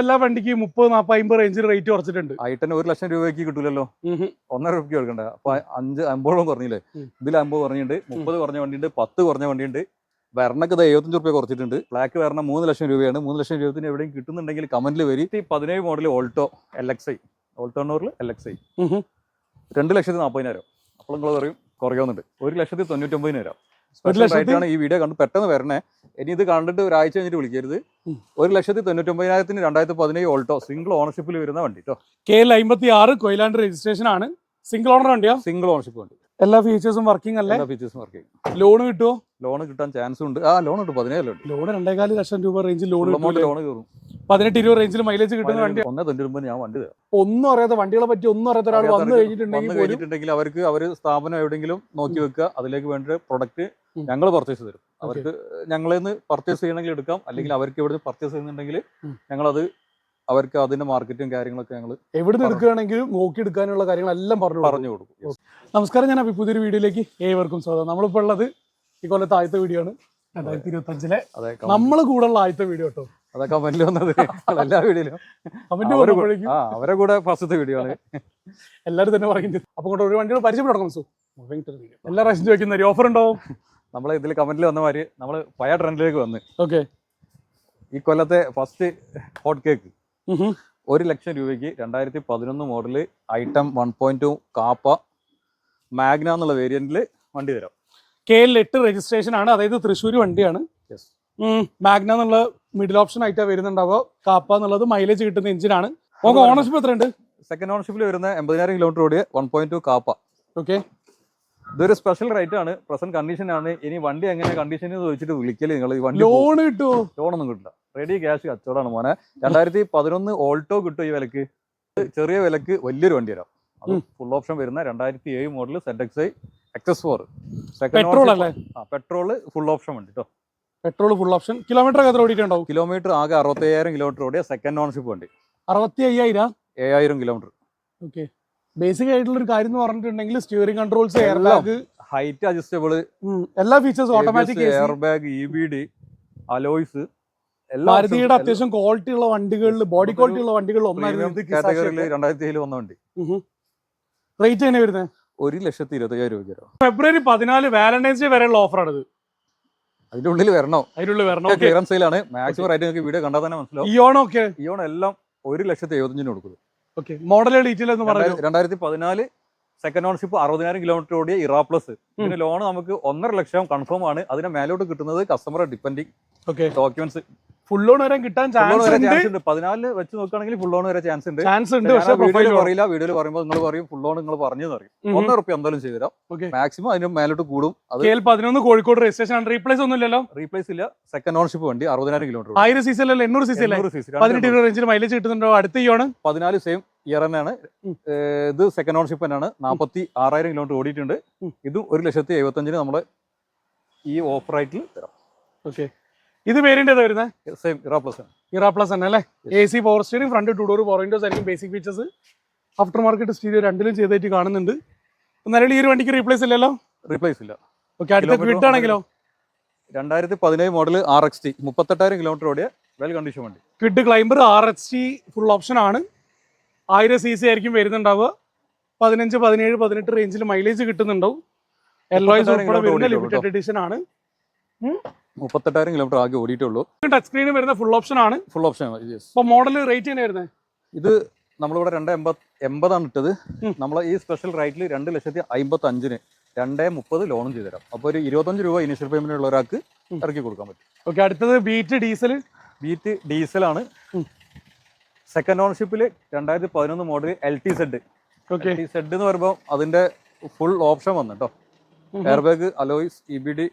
എല്ലാ വണ്ടിക്ക് മുപ്പത് നാൽപ്പത് അമ്പത് റേഞ്ചിൽ റേറ്റ് കുറച്ചിട്ടുണ്ട്. ഐട്ടന് ഒരു ലക്ഷം രൂപയ്ക്ക് കിട്ടൂലല്ലോ. ഒന്നര രൂപയ്ക്ക് കൊടുക്കണ്ട. അപ്പൊ അഞ്ച് അമ്പതോളം കുറഞ്ഞില്ലേ. ഇതിൽ അമ്പത് കുറഞ്ഞിട്ടുണ്ട് മുപ്പത് കുറഞ്ഞ വണ്ടിയുണ്ട് പത്ത് കുറഞ്ഞ വണ്ടിയുണ്ട്. വരണക്ക് ഇത് എഴുപത്തഞ്ച് റുപ്യ കുറച്ചിട്ടുണ്ട്. ബ്ലാക്ക് വരണ മൂന്ന് ലക്ഷം രൂപയാണ്. മൂന്ന് ലക്ഷം രൂപത്തിന് എവിടെയും കിട്ടുന്നുണ്ടെങ്കിൽ കമന്റിൽ വരി. ഈ പതിനേഴ് model Alto L X I Alto എണ്ണൂറിൽ L X I രണ്ട് ലക്ഷത്തി നാൽപ്പതിനായിരം അപ്പോൾ നിങ്ങൾ പറയും കുറയുന്നുണ്ട് ഒരു ലക്ഷത്തി തൊണ്ണൂറ്റൊമ്പതിനായിരം. ഒരു ലക്ഷത്തി- ഈ വീഡിയോ കണ്ട് പെട്ടെന്ന് വരണേ. ഇനി ഇത് കണ്ടിട്ട് ഒരാഴ്ച കഴിഞ്ഞിട്ട് വിളിക്കരുത്. ഒരു ലക്ഷത്തി തൊണ്ണൂറ്റൊമ്പതിനായിരത്തിന് രണ്ടായിരത്തി പതിനേഴ് ഓൾട്ടോ സിംഗിൾ ഓണർഷിപ്പിൽ വരുന്ന വണ്ടി കേട്ടോ കെ എൽ അമ്പത്തി ആറ് കൊയിലാണ്ട് രജിസ്ട്രേഷൻ ആണ്. സിംഗിൾ ഓണർ വണ്ടിയോ? സിംഗിൾ ഓണർഷിപ്പ് വണ്ടി. എല്ലാ ഫീച്ചേഴ്സും വർക്കിംഗ് അല്ലേ? എല്ലാ ഫീച്ചേഴ്സും വർക്കിംഗ് ലോൺ കിട്ടുമോ ലോൺ കിട്ടാൻ ചാൻസ് ഉണ്ട്. ആ ലോൺ ഉണ്ട്. പതിനേഴ് ലോൺ രണ്ടേകാൽ ലക്ഷം രൂപ റേഞ്ചിൽ ലോൺ ലോൺ കയറും പതിനെട്ട് ഇരുപത് റേഞ്ചിൽ മൈലേജ് കിട്ടുന്ന വണ്ടി ഒന്നേ തൊണ്ണൂറ്റി ഞാൻ വണ്ടി തരാം. ഒന്നും അറിയാത്ത വണ്ടികളെ പറ്റി ഒന്നും അറിയാത്ത ഒരാൾ വന്നു കഴിഞ്ഞിട്ടുണ്ടെങ്കിൽ അവർക്ക് അവർ സ്ഥാപനം എവിടെയെങ്കിലും നോക്കി വെക്കുക. അതിലേക്ക് വേണ്ട പ്രൊഡക്റ്റ്. ഞങ്ങൾ പർച്ചേസ് തരും. അവർക്ക് ഞങ്ങളിൽ നിന്ന് പർച്ചേസ് ചെയ്യണമെങ്കിൽ എടുക്കാം. അല്ലെങ്കിൽ അവർക്ക് ഇവിടെ പർച്ചേസ് ചെയ്യുന്നുണ്ടെങ്കിൽ. ഞങ്ങളത് അവർക്ക് അതിന്റെ മാർക്കറ്റും കാര്യങ്ങളൊക്കെ ഞങ്ങൾ എവിടെ നിന്ന് എടുക്കുകയാണെങ്കിലും നോക്കി എടുക്കാനുള്ള കാര്യങ്ങളെല്ലാം പറഞ്ഞു കൊടുക്കും. പറഞ്ഞു കൊടുക്കും. നമസ്കാരം. ഞാൻ അഭി പുതിയൊരു വീഡിയോയിലേക്ക് ഏവർക്കും സ്വാഗതം. നമ്മളിപ്പോൾ ഉള്ളത് ഈ കൊല്ലത്തെ ആദ്യത്തെ വീഡിയോ ആണ്. രണ്ടായിരത്തി ഇരുപത്തി അഞ്ചിലെ നമ്മൾ കൂടെ ഉള്ള ആദ്യത്തെ വീഡിയോ കേട്ടോ. അതെ കമന്റിൽ വന്നത് എല്ലാ വീഡിയോയിലും ആ അവരെ കൂടെ ഫസ്റ്റത്തെ വീഡിയോ ആണ്. എല്ലാവരും തന്നെ പറയുന്നത്. അപ്പൊ കൊണ്ട് ഒരു വണ്ടികൾ പരിചയപ്പെടണം സോ എല്ലാ പ്രാവശ്യം ചോദിക്കുന്ന ഒരു ഓഫർ ഉണ്ടാവും നമ്മൾ ഇതിൽ കമന്റിൽ വന്ന മാതിരി നമ്മൾ പഴയ ട്രെൻഡിലേക്ക് വന്ന്. ഓക്കെ. ഈ കൊല്ലത്തെ ഫസ്റ്റ് ഹോട്ട് കേക്ക് ഒരു ലക്ഷം രൂപയ്ക്ക് രണ്ടായിരത്തി പതിനൊന്ന് model item one point two Kappa Magna എന്നുള്ള വേരിയന്റിൽ വണ്ടി തരാം. കെ എൽ എട്ട് രജിസ്ട്രേഷൻ ആണ്. അതായത് തൃശ്ശൂർ വണ്ടിയാണ്. മാഗ്ന എന്നുള്ള മിഡിൽ ഓപ്ഷൻ ആയിട്ടാണ് വരുന്നുണ്ടാവുക. കാപ്പ എന്നുള്ളത് മൈലേജ് കിട്ടുന്ന എഞ്ചിനാണ് നമുക്ക് ഓണർഷിപ്പ് എത്ര ഉണ്ട് സെക്കൻഡ് ഓണർഷിപ്പിൽ വരുന്ന എൺപതിനായിരം കിലോമീറ്റർ ഓടിയ one point two Kappa. Okay ഇതൊരു സ്പെഷ്യൽ റേറ്റ് ആണ്. പ്രസന്റ് കണ്ടീഷൻ ആണ്. ഇനി വണ്ടി എങ്ങനെ കണ്ടീഷൻ ചോദിച്ചിട്ട് വിളിക്കൽ നിങ്ങൾ. ഈ വണ്ടി ലോൺ കിട്ടുമോ ലോണൊന്നും കിട്ടില്ല. റെഡി ക്യാഷ് കച്ചവടമാണ് മോനെ. രണ്ടായിരത്തി പതിനൊന്ന് ഓൾട്ടോ കിട്ടും ഈ വിലക്ക്. ചെറിയ വിലക്ക് വലിയൊരു വണ്ടി തരാം അത് ഫുൾ ഓപ്ഷൻ വരുന്ന രണ്ടായിരത്തി ഏഴ് മോഡൽ സെഡ് എക്സ് ഐ എക്സസ് ഫോർ പെട്രോൾ അല്ലേ പെട്രോൾ ഫുൾ ഓപ്ഷൻ വണ്ടി കേട്ടോ പെട്രോൾ ഫുൾ ഓപ്ഷൻ കിലോമീറ്റർ ഒക്കെ എത്ര ഓടിയിട്ടുണ്ടാവും? കിലോമീറ്റർ ആകെ അറുപത്തയ്യായിരം കിലോമീറ്റർ ഓടിയ സെക്കൻഡ് ഓണർഷിപ്പ് വണ്ടി. അറുപത്തി അയ്യായിരം ഏഴായിരം കിലോമീറ്റർ ഓക്കെ ബേസിക് ആയിട്ടുള്ള ഒരു കാര്യം എന്ന് പറഞ്ഞിട്ടുണ്ടെങ്കിൽ steering controls air bag height adjustable എല്ലാ features automatic air bag E B D alloys ഭാരതിയുടെ അത്യാവശ്യം ക്വാളിറ്റി ഉള്ള വണ്ടികളിൽ ബോഡി ക്വാളിറ്റി ഉള്ള വണ്ടികളിൽ ഒന്നായിരുന്നു രണ്ടായിരത്തി ഏഴിൽ വന്ന വണ്ടി. റേറ്റ് എങ്ങനെ വരുന്നത് ഒരു ലക്ഷത്തി ഇരുപത്തയ്യായിരം രൂപ ഫെബ്രുവരി പതിനാല് വാലന്റൈൻസ് ഡേ വരെയുള്ള ഓഫറാണ് ഇത് അതിന്റെ ഉള്ളിൽ വരണോ. അതിനുള്ളിൽ വരണോ. ക്ലിയറൻസ് സെയിലാണ് മാക്സിമം റേറ്റ് നിങ്ങൾക്ക് വീഡിയോ കണ്ടാൽ തന്നെ മനസ്സിലാവും. ഇയോൺ ഓക്കെ ഇയോൺ എല്ലാം ഒരു ലക്ഷത്തി എഴുപത്തഞ്ചിന് കൊടുക്കുന്നത് ഓക്കെ മോഡൽ ഡീറ്റെയിൽ എന്ന് പറഞ്ഞു? രണ്ടായിരത്തി പതിനാല് സെക്കൻഡ് ഓണർഷിപ്പ് അറുപതിനായിരം കിലോമീറ്റർ ഓടിയ ഇറാ പ്ലസ് ഇതിന് ലോൺ നമുക്ക് ഒന്നര ലക്ഷം കൺഫേം ആണ്. അതിന് മേലോട്ട് കിട്ടുന്നത് customer depending okay documents full on വരാൻ കിട്ടാൻ ചാൻസ് ഉണ്ട്. പതിനാല് വെച്ച് നോക്കുകയാണെങ്കിൽ ഫുൾ ഓൺ വരെ ചാൻസ് ഉണ്ട്. ചാൻസ് ഉണ്ട് പക്ഷെ വീഡിയോയിൽ പറയില്ല. വീഡിയോയിൽ പറയുമ്പോൾ നിങ്ങൾ പറയും ഫുൾ ഓൺ നിങ്ങൾ പറഞ്ഞു പറയും. ഒന്നര റുപ്യ എന്തായാലും ചെയ്തു തരാം. ഓക്കെ മാക്സിമം അതിന് മേലോട്ട് കൂടും. അത് പതിനൊന്ന് കോഴിക്കോട് രജിസ്ട്രേഷൻ റീപ്ലേസ് ഒന്നും ഇല്ലല്ലോ റീപ്ലേസ് ഇല്ല. സെക്കൻഡ് ഓണർഷിപ്പ് വണ്ടി അറുപതിനായിരം കിലോമീറ്റർ ആയിരം സി സി അല്ലല്ലോ എണ്ണൂറ് സി സി അല്ലേ പതിനെട്ട് കിലോ റേഞ്ചിൽ മൈലേജ് കിട്ടുന്നുണ്ടോ? അടുത്ത ഇയോണ് പതിനാല് സെയിം ഇയർ തന്നെയാണ്. ഇത് സെക്കൻഡ് ഓണർഷിപ്പ് തന്നെയാണ്. നാൽപ്പത്തി ആറായിരം കിലോമീറ്റർ ഓടിയിട്ടുണ്ട്. ഇത് ഒരു ലക്ഷത്തി എഴുപത്തഞ്ചിന് നമ്മൾ ഈ ഓഫറായിട്ട് റൈറ്റിൽ തരാം. ഓക്കെ ഇത് വേരിയന്റ് ഏതാ വരുന്നത് same Era plus Era plus തന്നെ അല്ലേ? A C power steering front two door power windows ആയിരിക്കും basic features after market stereo രണ്ടിലും ചെയ്തായിട്ട് കാണുന്നുണ്ട്. നിലവിൽ ഈ ഒരു വണ്ടിക്ക് റീപ്ലേസ് ഇല്ലല്ലോ? റീപ്ലേസ് ഇല്ല. ഓക്കെ അടുത്ത വിട്ട് ക്വിഡ് ആണെങ്കിലോ? രണ്ടായിരത്തി പതിനേഴ് മോഡൽ ആർ എക്സ് ടി മുപ്പത്തെട്ടായിരം കിലോമീറ്റർ ഓടിയ വെൽ കണ്ടീഷൻ വണ്ടി. Kwid Climber R X T full option ആണ്. ആയിരം സി സി ആയിരിക്കും വരുന്നുണ്ടാവുക. പതിനഞ്ച് പതിനേഴ് പതിനെട്ട് റേഞ്ചിൽ മൈലേജ് കിട്ടുന്നുണ്ടാവും. എൽവൈസ് ഉൾപ്പെടെ വരുന്ന ലിമിറ്റഡ് എഡിഷൻ ആണ്. മുപ്പത്തെട്ടായിരം കിലോമീറ്റർ ആകെ ഓടിയിട്ടുള്ളൂ ടച്ച് സ്ക്രീനിൽ വരുന്ന ഫുൾ ഓപ്ഷൻ ആണ്. ഫുൾ ഓപ്ഷൻ യെസ് അപ്പൊ മോഡൽ റേറ്റ് തന്നെ വരുന്നത് ഇത് നമ്മളിവിടെ രണ്ട് എൺപത് എൺപതാണ് ഇട്ടത്. നമ്മൾ ഈ സ്പെഷ്യൽ റൈറ്റിൽ രണ്ട് ലക്ഷത്തി അമ്പത്തി അഞ്ചിന് രണ്ടേ മുപ്പത് ലോണും ചെയ്തു തരാം അപ്പോൾ ഒരു ഇരുപത്തഞ്ച് രൂപ ഇനിഷ്യൽ പേയ്മെന്റ് ഉള്ള ഒരാൾക്ക്. ഇറക്കി കൊടുക്കാൻ പറ്റും. ഓക്കെ അടുത്തത് ബീറ്റ് ഡീസൽ ബീറ്റ് ഡീസലാണ് ആണ്. സെക്കൻഡ് ഓണർഷിപ്പിൽ രണ്ടായിരത്തി പതിനൊന്ന് model L T Z okay L T Z എന്ന് പറയുമ്പോൾ അതിന്റെ ഫുൾ ഓപ്ഷൻ വന്നു കേട്ടോ air bag alloys E B D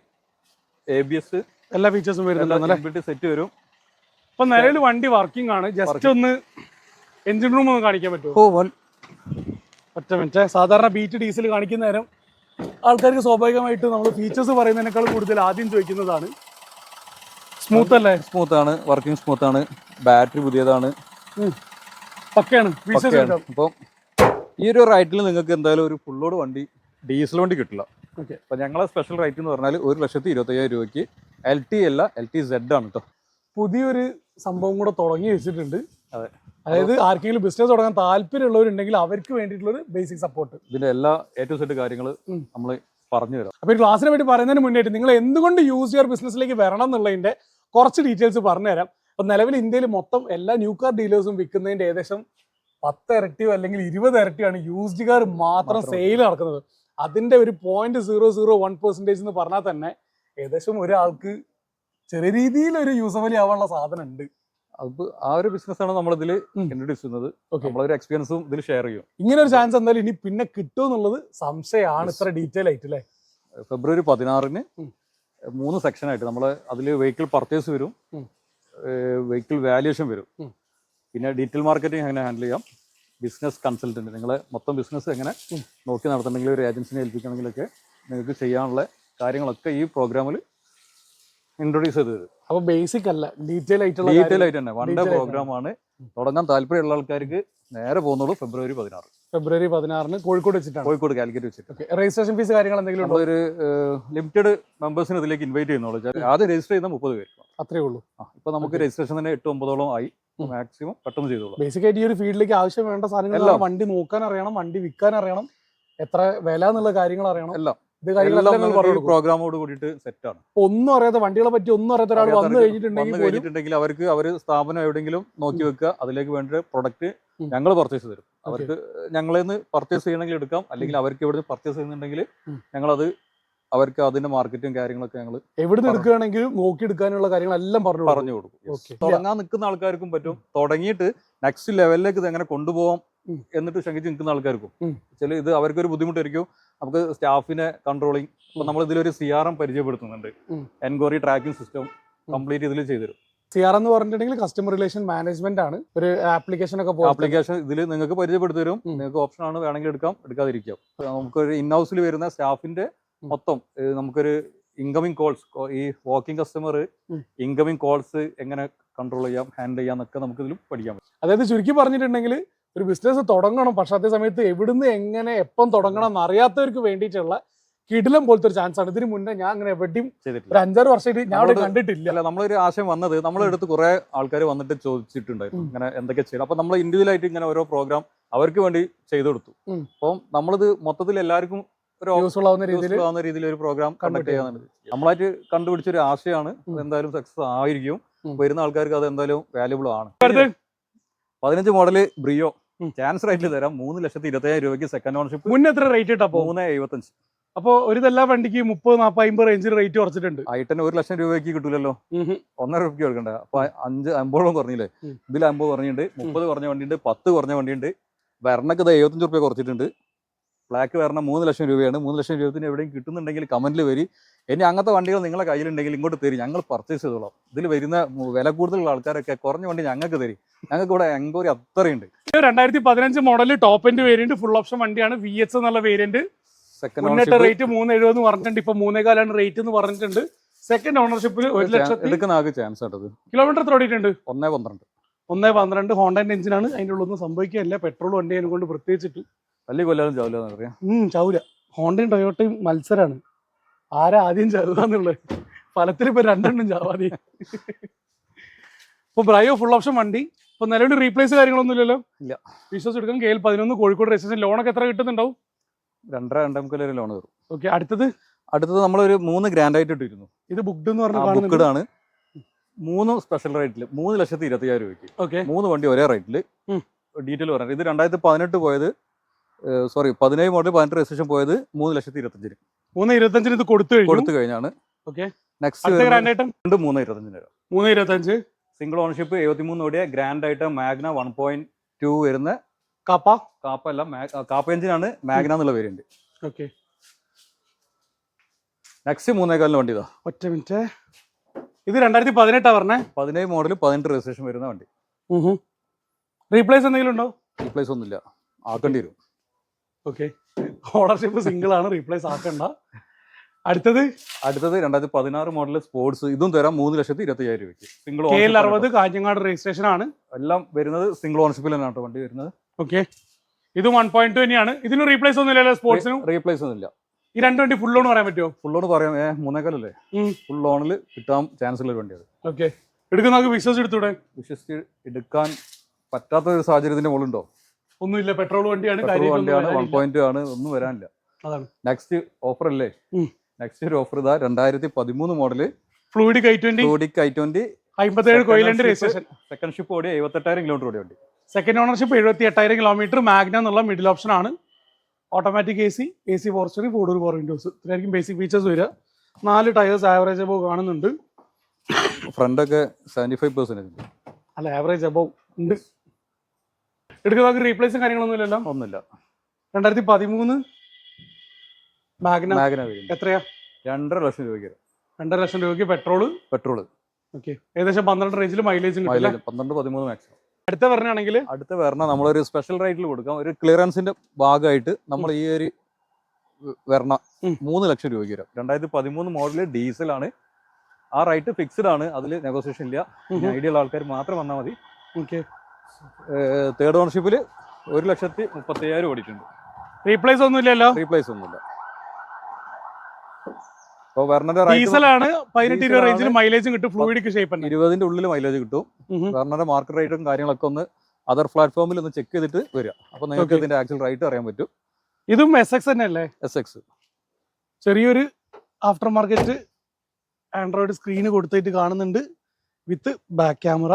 A B S എല്ലാ ഫീച്ചേഴ്സും വരുന്നുണ്ട് സെറ്റ് വരും. അപ്പൊ നിലവിൽ വണ്ടി വർക്കിംഗ് ആണ്. ജസ്റ്റ് ഒന്ന് എഞ്ചിൻ റൂം ഒന്ന് കാണിക്കാൻ പറ്റുമോ? Oh one. ഒറ്റ മിനിറ്റ്. സാധാരണ ബീറ്റ് ഡീസൽ കാണിക്കുന്ന നേരം ആൾക്കാർക്ക് സ്വാഭാവികമായിട്ട് നമ്മൾ ഫീച്ചേഴ്സ് പറയുന്നതിനേക്കാൾ കൂടുതൽ ആദ്യം ചോദിക്കുന്നതാണ്. സ്മൂത്ത് അല്ലേ? സ്മൂത്ത് ആണ്. വർക്കിംഗ് സ്മൂത്ത് ആണ്. ബാറ്ററി പുതിയതാണ്. പക്കയാണ്. ഫീച്ചേഴ്സ് പക്കയാണ്. അപ്പം ഈ ഒരു റൈറ്റിൽ നിങ്ങൾക്ക് എന്തായാലും ഒരു ഫുള്ളോട് വണ്ടി ഡീസൽ വണ്ടി കിട്ടില്ല. ഓക്കെ അപ്പൊ ഞങ്ങളെ സ്പെഷ്യൽ റേറ്റ് എന്ന് പറഞ്ഞാൽ ഒരു ലക്ഷത്തി ഇരുപത്തയ്യായിരം രൂപയ്ക്ക് എൽ ടി അല്ല എൽ ടി സെഡ് ആണ് കേട്ടോ പുതിയൊരു സംഭവം കൂടെ തുടങ്ങി വെച്ചിട്ടുണ്ട്. അതെ. അതായത് ആർക്കെങ്കിലും ബിസിനസ് തുടങ്ങാൻ താല്പര്യമുള്ളവരുണ്ടെങ്കിൽ അവർക്ക് വേണ്ടിയിട്ടുള്ള ഒരു ബേസിക് സപ്പോർട്ട് ഇതിന്റെ എല്ലാ എ ടു സെറ്റ് കാര്യങ്ങൾ നമ്മൾ പറഞ്ഞു തരാം. അപ്പോൾ ഈ ക്ലാസ്സിനെ പറ്റി പറയുന്നതിന് മുന്നേറ്റ് നിങ്ങൾ എന്തുകൊണ്ട് യൂസ് യുവർ ബിസിനസ്സിലേക്ക് വരണം എന്നുള്ളതിന്റെ കുറച്ച് ഡീറ്റെയിൽസ് പറഞ്ഞുതരാം. അപ്പോൾ നിലവിൽ ഇന്ത്യയിൽ മൊത്തം എല്ലാ ന്യൂ കാർ ഡീലേഴ്സും വിൽക്കുന്നതിന്റെ ഏകദേശം പത്ത് ഇരട്ടിയോ അല്ലെങ്കിൽ ഇരുപത് ഇരട്ടിയോ ആണ് യൂസ്ഡ് കാർ മാത്രം. സെയിൽ നടക്കുന്നത്. അതിന്റെ ഒരു point zero zero one percentage എന്ന് പറഞ്ഞാൽ തന്നെ ഏകദേശം ഒരാൾക്ക് ചെറിയ രീതിയിൽ ഒരു യൂസഫലി ആവാനുള്ള സാധനം ഉണ്ട് അത് ആ ഒരു ബിസിനസ് ആണ് നമ്മൾ ഇതിൽ ഇൻട്രൊഡ്യൂസ് ചെയ്യുന്നത്. നമ്മളൊരു എക്സ്പീരിയൻസും ഇതിൽ ഷെയർ ചെയ്യും. ഇങ്ങനെ ഒരു ചാൻസ് എന്തായാലും ഇനി പിന്നെ കിട്ടും എന്നുള്ളത് സംശയമാണ് ഇത്ര ഡീറ്റെയിൽ ആയിട്ട് അല്ലേ? ഫെബ്രുവരി പതിനാറിന് മൂന്ന് സെക്ഷൻ ആയിട്ട് നമ്മൾ അതിൽ വെഹിക്കിൾ പർച്ചേസ് വരും. വെഹിക്കിൾ വാല്യുവേഷൻ വരും. പിന്നെ ഡീറ്റെയിൽ മാർക്കറ്റിംഗ് അങ്ങനെ ഹാൻഡിൽ ചെയ്യാം. ബിസിനസ് കൺസൾട്ടന്റ് നിങ്ങൾ മൊത്തം ബിസിനസ് എങ്ങനെ നോക്കി നടത്തണമെങ്കിൽ ഒരു ഏജൻസിനെ ഏൽപ്പിക്കണമെങ്കിലൊക്കെ നിങ്ങൾക്ക് ചെയ്യാനുള്ള കാര്യങ്ങളൊക്കെ ഈ പ്രോഗ്രാമിൽ ഇൻട്രൊഡ്യൂസ് ചെയ്ത് തരും അപ്പോൾ ബേസിക് അല്ല ഡീറ്റെയിൽ ആയിട്ടുള്ള ഡീറ്റെയിൽ ആയിട്ട് തന്നെ. വൺ ഡേ പ്രോഗ്രാമാണ് തുടങ്ങാൻ താല്പര്യമുള്ള ആൾക്കാർക്ക് നേരെ പോകുന്നുള്ളൂ ഫെബ്രുവരി പതിനാറ്. ഫെബ്രുവരി പതിനാറിന് കോഴിക്കോട് വെച്ചിട്ടാണ്. കോഴിക്കോട് കാലിക്കറ്റ് വെച്ചിട്ട് ഓക്കെ രജിസ്ട്രേഷൻ ഫീസ് കാര്യങ്ങൾ എന്തെങ്കിലും ഉണ്ടോ? ഒരു ലിമിറ്റഡ് മെമ്പേഴ്സിന് ഇതിലേക്ക് ഇൻവൈറ്റ് ചെയ്യുന്നുള്ളൂ. ആദ്യം രജിസ്റ്റർ ചെയ്യുന്ന മുപ്പത് പേര് അത്രേ ഉള്ളൂ. ആ ഇപ്പൊ നമുക്ക് രജിസ്ട്രേഷൻ തന്നെ എട്ട് ഒമ്പതോളം ആയി. മാക്സിമം പെട്ടെന്ന് ചെയ്തോളാം. ബേസിക്കായിട്ട് ഈ ഒരു ഫീൽഡിലേക്ക് ആവശ്യം വേണ്ട സാധനങ്ങൾ വണ്ടി നോക്കാൻ അറിയണം വണ്ടി വിൽക്കാൻ അറിയണം എത്ര വില എന്നുള്ള കാര്യങ്ങൾ അറിയണം. എല്ലാം. ഇത് കാര്യങ്ങളെല്ലാം പ്രോഗ്രാമോട് കൂടിയിട്ട് സെറ്റ് ആണ്. ഒന്നും അറിയാത്ത വണ്ടികളെ പറ്റി ഒന്നും അറിയാത്ത ഒരാൾ വന്നു കഴിഞ്ഞിട്ടുണ്ടെങ്കിൽ അവർക്ക് അവർ സ്ഥാപനം എവിടെയെങ്കിലും നോക്കി വെക്കുക. അതിലേക്ക് വേണ്ട പ്രൊഡക്റ്റ്. ഞങ്ങൾ പർച്ചേസ് തരും. അവർക്ക് ഞങ്ങളിൽ നിന്ന് പർച്ചേസ് ചെയ്യണമെങ്കിൽ എടുക്കാം. അല്ലെങ്കിൽ അവർക്ക് ഇവിടുന്ന് പർച്ചേസ് ചെയ്യുന്നുണ്ടെങ്കിൽ ഞങ്ങൾ ഞങ്ങളത് അവർക്ക് അതിന്റെ മാർക്കറ്റും കാര്യങ്ങളൊക്കെ ഞങ്ങൾ എവിടെ. എടുക്കുകയാണെങ്കിലും നോക്കി എടുക്കാനുള്ള കാര്യങ്ങളെല്ലാം പറഞ്ഞു. പറഞ്ഞു കൊടുക്കും. തുടങ്ങാൻ നിൽക്കുന്ന ആൾക്കാർക്കും പറ്റും. തുടങ്ങിയിട്ട് നെക്സ്റ്റ് ലെവലിലേക്ക് ഇത് എങ്ങനെ കൊണ്ടുപോകാം എന്നിട്ട് ശങ്കിച്ച് നിൽക്കുന്ന ആൾക്കാർക്കും. ചില ഇത് അവർക്കൊരു ബുദ്ധിമുട്ടായിരിക്കും. നമുക്ക് സ്റ്റാഫിനെ കൺട്രോളിങ് ഇപ്പൊ നമ്മൾ ഇതിലൊരു സി ആർ എം പരിചയപ്പെടുത്തുന്നുണ്ട്. എൻക്വയറി ട്രാക്കിംഗ് സിസ്റ്റം കംപ്ലീറ്റ് ഇതിൽ ചെയ്തുതരും. സി ആർ എന്ന് പറഞ്ഞിട്ടുണ്ടെങ്കിൽ കസ്റ്റമർ റിലേഷൻ മാനേജ്മെന്റ് ആണ്. ഒരു ആപ്ലിക്കേഷൻ ഒക്കെ പോകും ആപ്ലിക്കേഷൻ ഇതിൽ നിങ്ങൾക്ക് പരിചയപ്പെടുത്തി തരും നിങ്ങൾക്ക് ഓപ്ഷൻ ആണ് വേണമെങ്കിൽ എടുക്കാം. എടുക്കാതിരിക്കാം. നമുക്കൊരു ഇൻ ഹൗസിൽ വരുന്ന സ്റ്റാഫിന്റെ. മൊത്തം നമുക്കൊരു ഇൻകമിങ് കോൾസ് ഈ വാക്കിംഗ് കസ്റ്റമർ. ഇൻകമിങ് കോൾസ് എങ്ങനെ കൺട്രോൾ ചെയ്യാം ഹാൻഡിൽ ചെയ്യാം എന്നൊക്കെ നമുക്ക് ഇതിലും പഠിക്കാൻ പറ്റും. അതായത് ചുരുക്കി പറഞ്ഞിട്ടുണ്ടെങ്കിൽ ഒരു ബിസിനസ് തുടങ്ങണം പക്ഷെ അതേ സമയത്ത് എവിടുന്ന് എങ്ങനെ എപ്പം തുടങ്ങണം എന്ന് അറിയാത്തവർക്ക് വേണ്ടിയിട്ടുള്ള കിടിലം പോലത്തെ ഒരു ചാൻസ് ആണ്. ഇതിന് മുന്നേ ഞാൻ അങ്ങനെ എവിടെയും ചെയ്തിട്ടില്ല. ഒരു അഞ്ചാറ് വർഷമായിട്ട് ഞാൻ അവിടെ കണ്ടിട്ടില്ല. അല്ല നമ്മളൊരു ആശയം വന്നത് നമ്മളെ അടുത്ത് കുറെ ആൾക്കാർ വന്നിട്ട് ചോദിച്ചിട്ടുണ്ടായിരുന്നു. ഇങ്ങനെ എന്തൊക്കെ ചെയ്യണം. അപ്പൊ നമ്മൾ ഇൻഡിവിജ്വൽ ആയിട്ട് ഇങ്ങനെ ഓരോ പ്രോഗ്രാം അവർക്ക് വേണ്ടി ചെയ്തു കൊടുത്തു. അപ്പം നമ്മളിത് മൊത്തത്തിൽ എല്ലാവർക്കും ഒരു യൂസ്ഫുൾ ആവുന്ന രീതിയിൽ ആവുന്ന രീതിയിൽ ഒരു പ്രോഗ്രാം കണ്ടക്ട് ചെയ്യാനാണ് നമ്മളായിട്ട് കണ്ടുപിടിച്ച ഒരു ആശയമാണ് എന്തായാലും സക്സസ് ആയിരിക്കും. വരുന്ന ആൾക്കാർക്ക് അത് എന്തായാലും വാല്യുബിൾ ആണ്. പതിനഞ്ച് മോഡൽ ബ്രിയോ ചാൻസ് റേറ്റിൽ തരാം. മൂന്ന് ലക്ഷത്തി ഇരുപത്തയ്യായിരം രൂപയ്ക്ക് സെക്കൻഡ് ഓണർഷിപ്പ് മുന്നേ എത്ര റേറ്റ് ഇട്ടപ്പോ മൂന്ന് എഴുപത്തഞ്ച്. അപ്പൊ ഒരു എല്ലാ വണ്ടിക്ക് മുപ്പത് നാപ്പത് അമ്പത് റേഞ്ചിൽ റേറ്റ് കുറച്ചിട്ടുണ്ട്. ഐട്ടന് ഒരു ലക്ഷം രൂപയ്ക്ക് കിട്ടൂലല്ലോ. ഉം. ഒന്നര രൂപയ്ക്ക് കൊടുക്കണ്ട. അപ്പൊ അഞ്ച് അമ്പതോളം കുറഞ്ഞില്ലേ. ഇതിൽ അമ്പത് കുറഞ്ഞിട്ടുണ്ട്. മുപ്പത് കുറഞ്ഞ വണ്ടിയുണ്ട്. പത്ത് കുറഞ്ഞ വണ്ടിയുണ്ട്. വരണക്ക് ഇത് എഴുപത്തഞ്ച് റുപ്യ കുറച്ചിട്ടുണ്ട്. ബ്ലാക്ക് വരണം മൂന്ന് ലക്ഷം രൂപയാണ്. മൂന്ന് ലക്ഷം രൂപത്തിന് എവിടെയും കിട്ടുന്നുണ്ടെങ്കിൽ കമന്റിൽ വരി. ഇനി അങ്ങനത്തെ വണ്ടികൾ നിങ്ങളെ കയ്യിലുണ്ടെങ്കിൽ ഇങ്ങോട്ട് തരും. ഞങ്ങൾ പർച്ചേസ് ചെയ്തോളാം. ഇതിൽ വരുന്ന വില കൂടുതലുള്ള ആൾക്കാരൊക്കെ കുറഞ്ഞ വണ്ടി ഞങ്ങൾക്ക് തരും. ഞങ്ങൾക്ക് ഇവിടെ എൻക്വയറി അത്രയുണ്ട്. രണ്ടായിരത്തി പതിനഞ്ച് model top end variant full option വണ്ടിയാണ്. വി എച്ച് എന്നുള്ള വേരിയന്റ് സെക്കൻഡ് റേറ്റ് മൂന്ന് എഴുപത് എന്ന് പറഞ്ഞിട്ടുണ്ട്. ഇപ്പൊ മൂന്നേകാലാണ് റേറ്റ് എന്ന് പറഞ്ഞിട്ടുണ്ട്. സെക്കൻഡ് ഓണർഷിപ്പിൽ ഒരു ലക്ഷത്തി എടുക്കുന്ന ആകെ ചാൻസ് ആട്ടത് കിലോമീറ്റർ എത്ര ഓടിയിട്ടുണ്ട്? ഒന്നേ പന്ത്രണ്ട്. ഒന്നേ പന്ത്രണ്ട്. ഹോണ്ടൻ എഞ്ചിനാണ് അതിന്റെ ഉള്ളൊന്നും സംഭവിക്കുകയല്ല. പെട്രോൾ വണ്ടി അതിനെ കൊണ്ട് പ്രത്യേകിച്ചിട്ട് വലിയ കൊല്ലാലും ചാവില്ല ഉം ചൗര ഹോണ്ടയും ടൊയോട്ടയും മത്സരാണ്. ആരാ ആദ്യം ചാവുകയെന്നുള്ളത് ഫലത്തിൽ ഇപ്പൊ രണ്ടെണ്ണം ചാവാതി ഇപ്പൊ ബ്രയോ ഫുൾ ഓപ്ഷൻ വണ്ടി. ഇപ്പൊ നിലവിൽ റീപ്ലേസ് കാര്യങ്ങളൊന്നും ഇല്ലല്ലോ? ഇല്ല. വിശ്വസ് എടുക്കാൻ കെ എൽ പതിനൊന്ന് കോഴിക്കോട് രജിസ്ട്രേഷൻ ലോണൊക്കെ എത്ര കിട്ടുന്നുണ്ടാവും? രണ്ടര രണ്ടേ മുക്കാൽ ലോൺ കയറും. ഓക്കെ അടുത്തത്? അടുത്തത് നമ്മളൊരു മൂന്ന് ഗ്രാൻഡ് ആയിട്ട് ഇട്ടിരുന്നു. ഇത് ബുക്ക്ഡ് എന്ന് പറഞ്ഞ ബുക്ക്ഡ് ആണ്. മൂന്ന് സ്പെഷ്യൽ റേറ്റിൽ മൂന്ന് ലക്ഷത്തി ഇരുപത്തി അയ്യായിരം രൂപയ്ക്ക്. ഓക്കെ മൂന്ന് വണ്ടി ഒരേ റേറ്റിൽ. ഡീറ്റെയിൽ പറഞ്ഞു ഇത് രണ്ടായിരത്തി പതിനെട്ട് പോയത് സോറി പതിനേഴ് മോഡൽ പതിനെട്ട് രജിസ്ട്രേഷൻ പോയത് മൂന്ന് ലക്ഷത്തി ഇരുപത്തഞ്ചിന്. മൂന്ന് ഇരുപത്തഞ്ചിന് ഇത് കൊടുത്തു കൊടുത്തു കഴിഞ്ഞാണ്. ഓക്കെ നെക്സ്റ്റ് രണ്ട് മൂന്ന് ഇരുപത്തഞ്ചിന് വരാം. മൂന്ന് ഇരുപത്തഞ്ച്. സിംഗിൾ ഓണർഷിപ്പ് എഴുപത്തി മൂന്ന് ഓടിയ ഗ്രാൻഡ് ആയിട്ട് മാഗ്ന വൺ പോയിന്റ് ടു വരുന്ന കാപ്പ? കാപ്പ അല്ല കാപ്പ എഞ്ചിനാണ് മാഗ്ന എന്നുള്ള പേരുണ്ട്. ഓക്കെ നെക്സ്റ്റ് മൂന്നേകാലിന് വണ്ടി ഇതാ. ഒറ്റ മിനിറ്റ്. ഇത് രണ്ടായിരത്തി പതിനെട്ടാ പറഞ്ഞേ? പതിനേഴ് മോഡൽ പതിനെട്ട് രജിസ്ട്രേഷൻ വരുന്ന വണ്ടി. റീപ്ലേസ് എന്തെങ്കിലും ഉണ്ടോ? റീപ്ലേസ് ഒന്നുമില്ല. ആക്കേണ്ടി വരും. ഓക്കെ ഓണർഷിപ്പ് സിംഗിൾ ആണ്. റീപ്ലേസ് ആക്കണ്ട. അടുത്തത്? അടുത്തത് രണ്ടായിരത്തി പതിനാറ് മോഡൽ സ്പോർട്സ് ഇതും തരാം മൂന്ന് ലക്ഷത്തി ഇരുപത്തി അയ്യായിരം രൂപയ്ക്ക് സിംഗിൾ കെ അറുപത് കാഞ്ഞങ്ങാട് രജിസ്ട്രേഷൻ ആണ്. എല്ലാം വരുന്നത് സിംഗിൾ ഓണർഷിപ്പിൽ തന്നെയാണ് കേട്ടോ വണ്ടി വരുന്നത്. ഓക്കെ ഇത് വൺ പോയിന്റ് ടു തന്നെയാണ് ഇതിന് റീപ്ലേസ് ഒന്നും ഇല്ലല്ലോ സ്പോർട്സിനും റീപ്ലേസ് ഒന്നുമില്ല. ഈ രണ്ട് വണ്ടി ഫുൾ ലോൺ പറയാൻ പറ്റുമോ? ഫുൾ ലോൺ പറയാം. ഏ മൂന്നേക്കാലല്ലേ ഫുൾ ലോണിൽ കിട്ടാൻ ചാൻസ് ഉള്ള ഒരു വണ്ടിയാണ്. ഓക്കെ എടുക്കുന്ന വിശ്വസിച്ച് എടുത്തൂടെ? വിശ്വസിച്ച് എടുക്കാൻ പറ്റാത്ത ഒരു സാഹചര്യത്തിന്റെ മുകളുണ്ടോ ഒന്നുമില്ല പെട്രോൾ വണ്ടിയാണ് പെട്രോൾ വണ്ടിയാണ് വൺ പോയിന്റ് ആണ് ഒന്നും വരാനില്ല. അതാണ്. നെക്സ്റ്റ് ഓഫർ അല്ലേ? നെക്സ്റ്റ് ഒരു ഓഫർ ഇതാ രണ്ടായിരത്തി പതിമൂന്ന് model Fluidic I twenty Fluidic I twenty അമ്പത്തേഴ് Second രജിസ്ട്രേഷൻ സെക്കൻഡ് ഷിപ്പ് ഓടിയ എഴുപത്തെട്ടായിരം കിലോമീറ്റർ ഓടിയ വണ്ടി. സെക്കൻഡ് ഓണർഷിപ്പ് എഴുപത്തി എട്ടായിരം കിലോമീറ്റർ മാഗ്ന എന്നുള്ള മിഡിൽ ഓപ്ഷൻ ആണ്. Automatic A C A C ഫോർസ്റ്ററി four door four windows ഇത്രയായിരിക്കും ബേസിക് ഫീച്ചേഴ്സ് വരിക. നാല് ടയേഴ്സ് ആവറേജ് അബോ കാണുന്നുണ്ട് ഫ്രണ്ട് ഒക്കെ സെവന്റി ഫൈവ് പെർസെന്റ് അല്ല ആവറേജ് അബോ ഉണ്ട്. എടുക്കുന്നവർക്ക് റീപ്ലേസും കാര്യങ്ങളൊന്നും ഇല്ലല്ലോ? ഒന്നുമില്ല. രണ്ടായിരത്തി പതിമൂന്ന് മാഗ്ന മാഗ്ന എത്രയാ? രണ്ടര ലക്ഷം രൂപയ്ക്ക് രണ്ടര ലക്ഷം രൂപയ്ക്ക് പെട്രോൾ പെട്രോൾ ഓക്കെ ഏകദേശം പന്ത്രണ്ട് റേഞ്ചിൽ മൈലേജും പന്ത്രണ്ട് പതിമൂന്ന് മാക്സിമം അടുത്ത വരണാണെങ്കിൽ അടുത്ത വരണ. നമ്മളൊരു സ്പെഷ്യൽ റേറ്റിൽ കൊടുക്കാം. ഒരു ക്ലിയറൻസിന്റെ ഭാഗമായിട്ട് നമ്മൾ ഈ ഒരു വരണ. മൂന്ന് ലക്ഷം രൂപയ്ക്ക് വരും. രണ്ടായിരത്തി പതിമൂന്ന് മോഡൽ ആണ്. ആ റൈറ്റ് ഫിക്സ്ഡ് ആണ്. അതിൽ നെഗോസിയേഷൻ ഇല്ല. ഇനി ഐഡിയ ഉള്ള ആൾക്കാർ മാത്രം വന്നാൽ മതി. ഓക്കെ തേർഡ് ഓണർഷിപ്പിൽ ഒരു ലക്ഷത്തി മുപ്പത്തി അയ്യായിരം ഓടിയിട്ടുണ്ട്. റീപ്ലേസ് ഒന്നും ഇല്ലല്ലോ? റീപ്ലേസ് ഒന്നുമില്ല അപ്പോൾ വെർണന്റെ ഡീസലാണ് പതിനെട്ട് ഇരുപത്. റേഞ്ചിൽ മൈലേജും കിട്ടും ഫ്ലൂയിഡിക്ക് ഷേപ്പ് ഇരുപതിന്റെ ഉള്ളിൽ മൈലേജ് കിട്ടും. വെർണന്റെ മാർക്കറ്റ് റേറ്റും കാര്യങ്ങളൊക്കെ ഒന്ന് അതർ പ്ലാറ്റ്ഫോമിൽ ഒന്ന് ചെക്ക് ചെയ്തിട്ട് വരിക അപ്പോൾ നിങ്ങൾക്ക്. ഇതിന്റെ ആക്ച്വൽ റേറ്റ് അറിയാൻ പറ്റും. ഇതും എസ് എക്സ് തന്നെ അല്ലേ? എസ് എക്സ് ചെറിയൊരു ആഫ്റ്റർ മാർക്കറ്റ് ആൻഡ്രോയിഡ് സ്ക്രീന് കൊടുത്തിട്ട് കാണുന്നുണ്ട്. വിത്ത് ബാക്ക് ക്യാമറ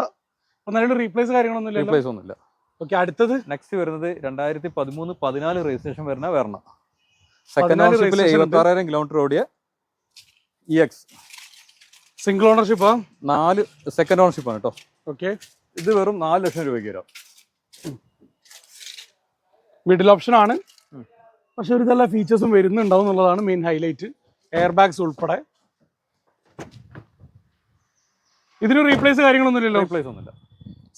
അപ്പൊ റീപ്ലേസ് കാര്യങ്ങളൊന്നും റീപ്ലേസ് ഒന്നുമില്ല. ഓക്കെ അടുത്തത്? നെക്സ്റ്റ് വരുന്നത് രണ്ടായിരത്തി പതിമൂന്ന് പതിനാല് രജിസ്ട്രേഷൻ വരുന്ന വരണം സെക്കൻഡ് 14 ഓണർഷിപ്പിൽ registration എഴുപത്തി ആറായിരം കിലോമീറ്റർ ഓടിയ ഇ എക്സ് സിംഗിൾ ഓണർഷിപ്പാ നാല് സെക്കൻഡ് ഓണർഷിപ്പ് ആണ് കേട്ടോ ഓക്കെ ഇത് വെറും നാല് ലക്ഷം രൂപയ്ക്ക് വരാം. മിഡിൽ ഓപ്ഷൻ ആണ്. പക്ഷെ ഒരു നല്ല ഫീച്ചേഴ്സും വരുന്നുണ്ടാവും എന്നുള്ളതാണ് മെയിൻ ഹൈലൈറ്റ് എയർ ബാഗ്സ് ഉൾപ്പെടെ. ഇതിന് റീപ്ലേസ് കാര്യങ്ങളൊന്നുമില്ലല്ലോ. റീപ്ലേസ് ഒന്നുമില്ല.